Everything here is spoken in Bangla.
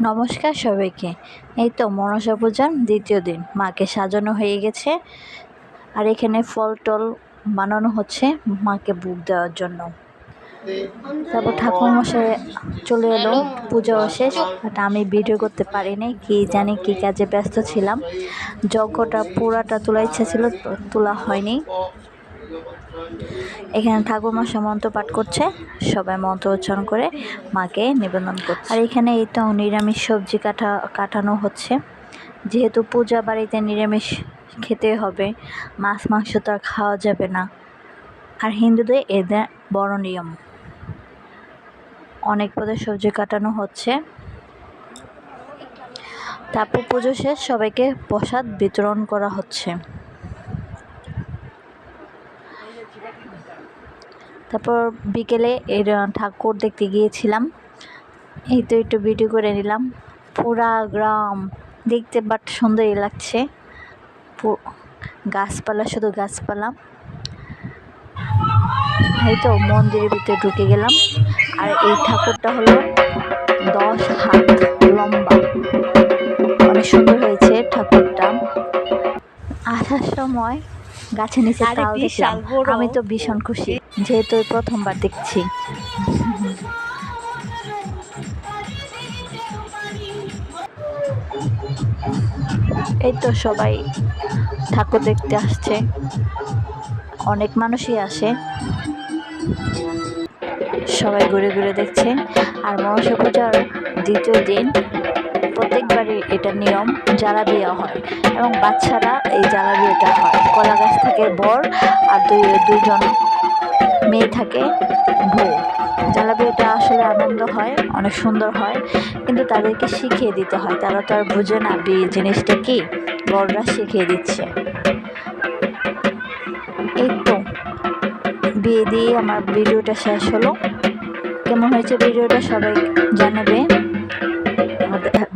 নমস্কার সবাইকে। এই তো মনসা পূজার দ্বিতীয় দিন। মাকে সাজানো হয়ে গেছে। আর এখানে ফল টল বানানো হচ্ছে মাকে বুক দেওয়ার জন্য। তারপর ঠাকুর মশাই চলে এলো। পুজো শেষ। বাট আমি ভিডিও করতে পারিনি। কি জানি কি কাজে ব্যস্ত ছিলাম। যজ্ঞটা পুরাটা তোলা ইচ্ছা ছিল তোলা হয়নি। এখানে ঠাকুর মশাই মন্ত্র পাঠ করছে। সবাই মন্ত্র উচ্চারণ করে মাকে নিবেদন করছে। আর এখানে এই তো নিরামিষ সবজি কাটা, কাটানো হচ্ছে। যেহেতু পূজা বাড়িতে নিরামিষ খেতে হবে, মাছ, মাংস তো আর খাওয়া যাবে না। আর হিন্দুদের এদের বড় নিয়ম। অনেক পদের সবজি কাটানো হচ্ছে। তারপর পুজো শেষ, সবাইকে প্রসাদ বিতরণ করা হচ্ছে। তারপর বিকেলে এর ঠাকুর দেখতে গিয়েছিলাম। এই তো একটু ভিডিও করে নিলাম। পুরা গ্রাম দেখতে বাট সুন্দরই লাগছে। গাছপালা, শুধু গাছপালা। এই তো মন্দিরের ভিতরে ঢুকে গেলাম। আর এই ঠাকুরটা হলো দশ হাত লম্বা। অনেক সুন্দর হয়েছে ঠাকুরটা। আসার সময় গাছের নিচে তাল দেখলাম। আমি তো ভীষণ খুশি যেহেতু প্রথমবার দেখছি। এই তো সবাই ঠাকুর দেখতে আসছে। অনেক মানুষই আসে। সবাই ঘুরে ঘুরে দেখছে। আর মনসা পূজার দ্বিতীয় দিন প্রত্যেকবারই এটা নিয়ম, জ্বালা দেওয়া হয়। এবং বাচ্চারা এই জ্বালা বিয়েটা হয়। কলা গাছ থাকে বর আর দুই, দুইজন মেয়ে থাকে বউ। জ্বালা বিয়েটা আসলে আনন্দ হয়, অনেক সুন্দর হয়, কিন্তু তাদেরকে শিখিয়ে দিতে হয়। তারা তো আর বুঝে না বিয়ে জিনিসটা কি? বড়রা শিখিয়ে দিচ্ছে। এই তো, বিয়ে দিয়ে আমার ভিডিওটা শেষ হলো। কেমন হয়েছে ভিডিওটা সবাই জানাবে।